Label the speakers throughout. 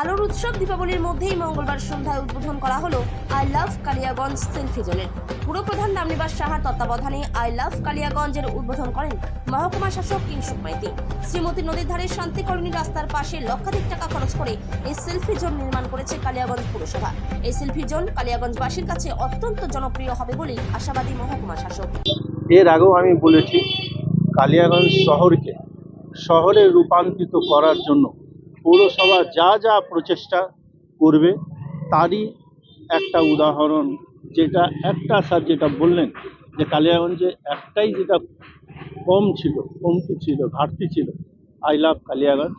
Speaker 1: আলোর উৎসব দীপাবলির মধ্যেই মঙ্গলবার সন্ধ্যায় উদ্বোধন করা হলো আই লাভ কালিয়াগঞ্জ সেলফি জোনের পুরপ্রধান রামনিবাস সাহার তত্ত্বাবধানে আই লাভ কালিয়াগঞ্জের উদ্বোধন করেন মহকুমা শাসক কিংসুক মাইতি। শ্রীমতী নদীর ধারে শান্তি কলোনি রাস্তার পাশে লক্ষাধিক টাকা খরচ করে এই সেলফি জোন নির্মাণ করেছে কালিয়াগঞ্জ পুরসভা। এই সেলফি জোন কালিয়াগঞ্জবাসীর কাছে অত্যন্ত জনপ্রিয় হবে বলেই আশাবাদী মহকুমা শাসক।
Speaker 2: এর আগেও আমি বলেছি, কালিয়াগঞ্জ শহরকে শহরে রূপান্তরিত করার জন্য পৌরসভা যা যা প্রচেষ্টা করবে, তারই একটা উদাহরণ যেটা একটা স্যার যেটা বললেন যে কালিয়াগঞ্জে একটাই যেটা কম ছিল, কমতি ছিল, ঘাটতি ছিল, আই লাভ কালিয়াগঞ্জ।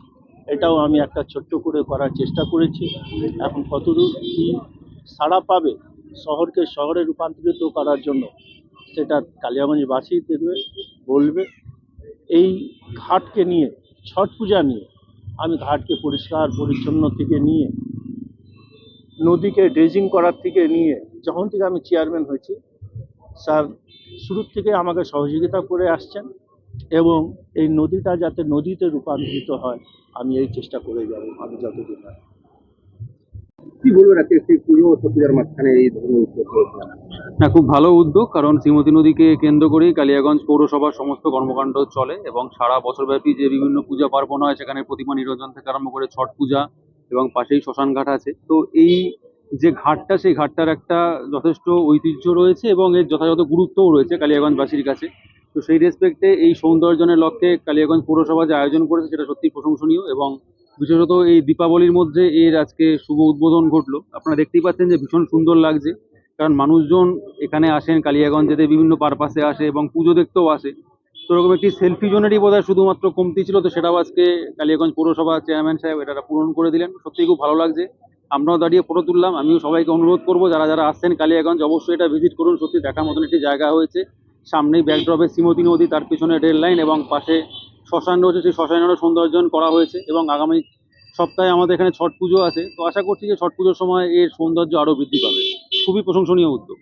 Speaker 2: এটাও আমি একটা ছোট্ট করে করার চেষ্টা করেছি। এখন কতদূর কী সাড়া পাবে, শহরকে শহরে রূপান্তরিত করার জন্য সেটা কালিয়াগঞ্জবাসী দেখবে, বলবে। এই ঘাটকে নিয়ে, ছট পূজা নিয়ে আমি ঘাটকে পরিষ্কার, পরিচ্ছন্ন থেকে নিয়ে, নদীকে ড্রেজিং করার থেকে নিয়ে, যখন থেকে আমি চেয়ারম্যান হয়েছি স্যার শুরু থেকে আমাকে সহযোগিতা করে আসছেন এবং এই নদীটা যাতে নদীতে রূপান্তরিত হয়, আমি এই চেষ্টা করে যাব আমি যতদিন হয়।
Speaker 3: কি বলবেন আজকে একটি পুজো পূজার মাঝখানে এই ধরনের
Speaker 4: না, খুব ভালো উদ্যোগ, কারণ শ্রীমতী নদীকে কেন্দ্র করেই কালিয়াগঞ্জ পৌরসভার সমস্ত কর্মকাণ্ড চলে এবং সারা বছরব্যাপী যে বিভিন্ন পূজা পার্বণ হয়, সেখানে প্রতিমা নিরঞ্জন থেকে আরম্ভ করে ছট পূজা এবং পাশেই শ্মশান ঘাট আছে। তো এই যে ঘাটটা, সেই ঘাটটার একটা যথেষ্ট ঐতিহ্য রয়েছে এবং এর যথাযথ গুরুত্বও রয়েছে কালিয়াগঞ্জবাসীর কাছে। তো সেই রেসপেক্টে এই সৌন্দর্যনের লক্ষ্যে কালিয়াগঞ্জ পৌরসভা যে আয়োজন করেছে, সেটা সত্যি প্রশংসনীয় এবং বিশেষত এই দীপাবলির মধ্যে এর আজকে শুভ উদ্বোধন ঘটলো। আপনারা দেখতেই পাচ্ছেন যে ভীষণ সুন্দর লাগছে। কারণ মানুষজন এখানে আসেন, কালিয়াগঞ্জেতে বিভিন্ন পারপাসে আসে এবং পুজো দেখতেও আসে। তো এরকম একটি সেলফি জোনেরই বোধহয় শুধুমাত্র কমতি ছিল, তো সেটাও আজকে কালিয়াগঞ্জ পৌরসভা চেয়ারম্যান সাহেব এটা পূরণ করে দিলেন। সত্যিই খুব ভালো লাগছে। আমরাও দাঁড়িয়ে ফটো তুললাম, আমিও সবাইকে অনুরোধ করব, যারা যারা আসছেন কালিয়াগঞ্জ, অবশ্যই এটা ভিজিট করুন। সত্যি দেখার মতন একটি জায়গা হয়েছে। সামনেই ব্যাকড্রপে শ্রীমতী নদী, তার পিছনে রেল লাইন এবং পাশে শ্মশান রয়েছে, সেই শ্মশানেরও সৌন্দর্যন করা হয়েছে এবং আগামী সপ্তাহে আমাদের এখানে ছট পুজো আছে। তো আশা করছি যে ছট পুজোর সময় এর সৌন্দর্য আরও বৃদ্ধি পাবে। খুবই প্রশংসনীয় উদ্যোগ।